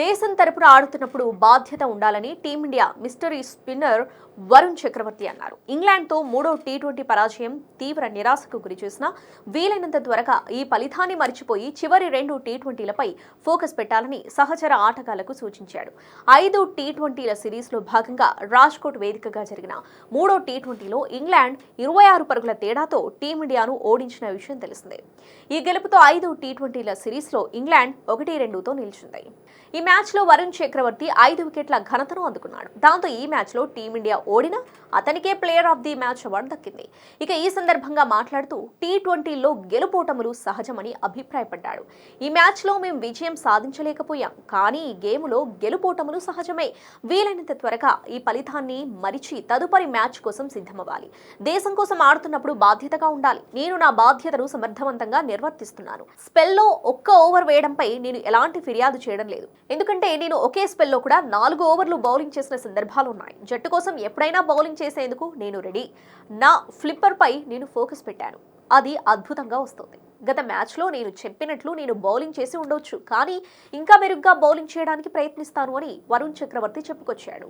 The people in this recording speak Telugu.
దేశం తరపున ఆడుతున్నప్పుడు బాధ్యత ఉండాలని team India mystery spinner Varun Chakravarthy అన్నారు. ఇంగ్లాండ్తో మూడో టీ ట్వంటీ పరాజయం తీవ్ర నిరాశకు గురిచేసిన వీలైనంత త్వరగా ఈ ఫలితాన్ని మర్చిపోయి చివరి రెండు టీ ట్వంటీలపై ఫోకస్ పెట్టాలని సహచర ఆటగాళ్ళకు సూచించాడు. ఐదు టీ ట్వంటీల సిరీస్లో భాగంగా రాజ్కోట్ వేదికగా జరిగిన మూడో టీ ట్వంటీలో ఇంగ్లాండ్ ఇరవై ఆరు పరుగుల తేడాతో టీమిండియాను ఓడించిన విషయం తెలిసిందే. ఈ గెలుపుతో ఐదు టీ ట్వంటీల సిరీస్లో ఇంగ్లాండ్ ఒకటి రెండుతో నిలిచింది. మ్యాచ్లో వరుణ్ చక్రవర్తి ఐదు వికెట్ల ఘనతను అందుకున్నాడు. దాంతో ఈ మ్యాచ్లో టీమిండియా ఓడిన అతనికే player of the match award దక్కింది. ఇక ఈ సందర్భంగా మాట్లాడుతూ టీ ట్వంటీలో గెలుపోటములు సహజమని అభిప్రాయపడ్డాడు. ఈ మ్యాచ్లో మేము విజయం సాధించలేకపోయాం కానీ ఈ గేములో గెలుపోటములు సహజమే. వీలైనంత త్వరగా ఈ ఫలితాన్ని మరిచి తదుపరి మ్యాచ్ కోసం సిద్ధమవ్వాలి. దేశం కోసం ఆడుతున్నప్పుడు బాధ్యతగా ఉండాలి. నేను నా బాధ్యతను సమర్థవంతంగా నిర్వర్తిస్తున్నాను. స్పెల్లో ఒక్క ఓవర్ వేయడంపై నేను ఎలాంటి ఫిర్యాదు చేయడం లేదు. ఎందుకంటే నేను ఒకే స్పెల్లో కూడా నాలుగు ఓవర్లు బౌలింగ్ చేసిన సందర్భాలు ఉన్నాయి. జట్టు కోసం ఎప్పుడైనా బౌలింగ్ చేసేందుకు నేను రెడీ. నా ఫ్లిప్పర్పై నేను ఫోకస్ పెట్టాను. అది అద్భుతంగా వస్తుంది. గత మ్యాచ్లో నేను చెప్పినట్లు నేను బౌలింగ్ చేసి ఉండొచ్చు. కానీ ఇంకా మెరుగ్గా బౌలింగ్ చేయడానికి ప్రయత్నిస్తాను అని వరుణ్ చక్రవర్తి చెప్పుకొచ్చాడు.